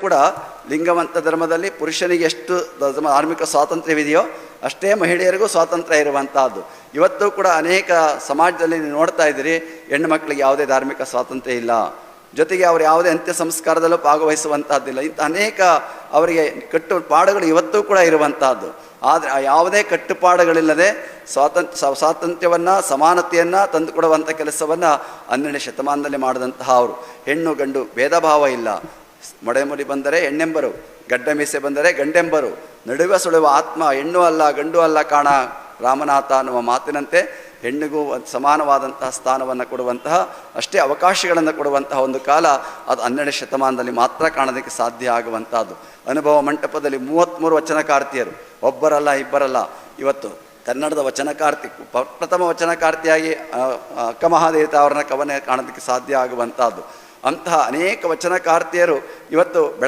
ಕೂಡ ಲಿಂಗವಂತ ಧರ್ಮದಲ್ಲಿ ಪುರುಷನಿಗೆ ಎಷ್ಟು ಧಾರ್ಮಿಕ ಸ್ವಾತಂತ್ರ್ಯವಿದೆಯೋ ಅಷ್ಟೇ ಮಹಿಳೆಯರಿಗೂ ಸ್ವಾತಂತ್ರ್ಯ ಇರುವಂತಹದ್ದು. ಇವತ್ತು ಕೂಡ ಅನೇಕ ಸಮಾಜದಲ್ಲಿ ನೀವು ನೋಡ್ತಾ ಇದ್ದೀರಿ, ಹೆಣ್ಣು ಮಕ್ಕಳಿಗೆ ಯಾವುದೇ ಧಾರ್ಮಿಕ ಸ್ವಾತಂತ್ರ್ಯ ಇಲ್ಲ. ಜೊತೆಗೆ ಅವರು ಯಾವುದೇ ಅಂತ್ಯ ಸಂಸ್ಕಾರದಲ್ಲೂ ಭಾಗವಹಿಸುವಂತಹದ್ದಿಲ್ಲ. ಇಂಥ ಅನೇಕ ಅವರಿಗೆ ಕಟ್ಟುಪಾಡುಗಳು ಇವತ್ತೂ ಕೂಡ ಇರುವಂತಹದ್ದು. ಆದರೆ ಯಾವುದೇ ಕಟ್ಟುಪಾಡುಗಳಿಲ್ಲದೆ ಸ್ವಾತಂತ್ರ್ಯ ಸ್ವ- ಸ್ವಾತಂತ್ರ್ಯವನ್ನು, ಸಮಾನತೆಯನ್ನು ತಂದುಕೊಡುವಂಥ ಕೆಲಸವನ್ನು ಹನ್ನೆರಡನೇ ಶತಮಾನದಲ್ಲಿ ಮಾಡಿದಂತಹ ಅವರು. ಹೆಣ್ಣು, ಗಂಡು ಭೇದ ಭಾವ ಇಲ್ಲ. ಮೊಡೆಮುಡಿ ಬಂದರೆ ಹೆಣ್ಣೆಂಬರು ಗಡ್ಡ ಮೀಸೆ ಬಂದರೆ ಗಂಡೆಂಬರು, ನಡುವೆ ಸುಳುವ ಆತ್ಮ, ಹೆಣ್ಣು ಅಲ್ಲ, ಗಂಡು ಅಲ್ಲ ಕಾಣ ರಾಮನಾಥ ಅನ್ನುವ ಮಾತಿನಂತೆ ಹೆಣ್ಣಿಗೂ ಸಮಾನವಾದಂತಹ ಸ್ಥಾನವನ್ನು ಕೊಡುವಂತಹ, ಅಷ್ಟೇ ಅವಕಾಶಗಳನ್ನು ಕೊಡುವಂತಹ ಒಂದು ಕಾಲ ಅದು ಹನ್ನೆರಡನೇ ಶತಮಾನದಲ್ಲಿ ಮಾತ್ರ ಕಾಣೋದಕ್ಕೆ ಸಾಧ್ಯ ಆಗುವಂತಹದ್ದು ಅನುಭವ ಮಂಟಪದಲ್ಲಿ ಮೂವತ್ತ್ಮೂರು ವಚನಕಾರ್ತಿಯರು, ಒಬ್ಬರಲ್ಲ, ಇಬ್ಬರಲ್ಲ. ಇವತ್ತು ಕನ್ನಡದ ವಚನಕಾರ್ತಿ ಪ್ರಥಮ ವಚನಕಾರ್ತಿಯಾಗಿ ಅಕ್ಕಮಹಾದೇವತ ಅವರನ್ನ ಕವನ ಕಾಣೋದಕ್ಕೆ ಸಾಧ್ಯ ಆಗುವಂತಹದ್ದು ಅಂತಹ ಅನೇಕ ವಚನಕಾರ್ತಿಯರು ಇವತ್ತು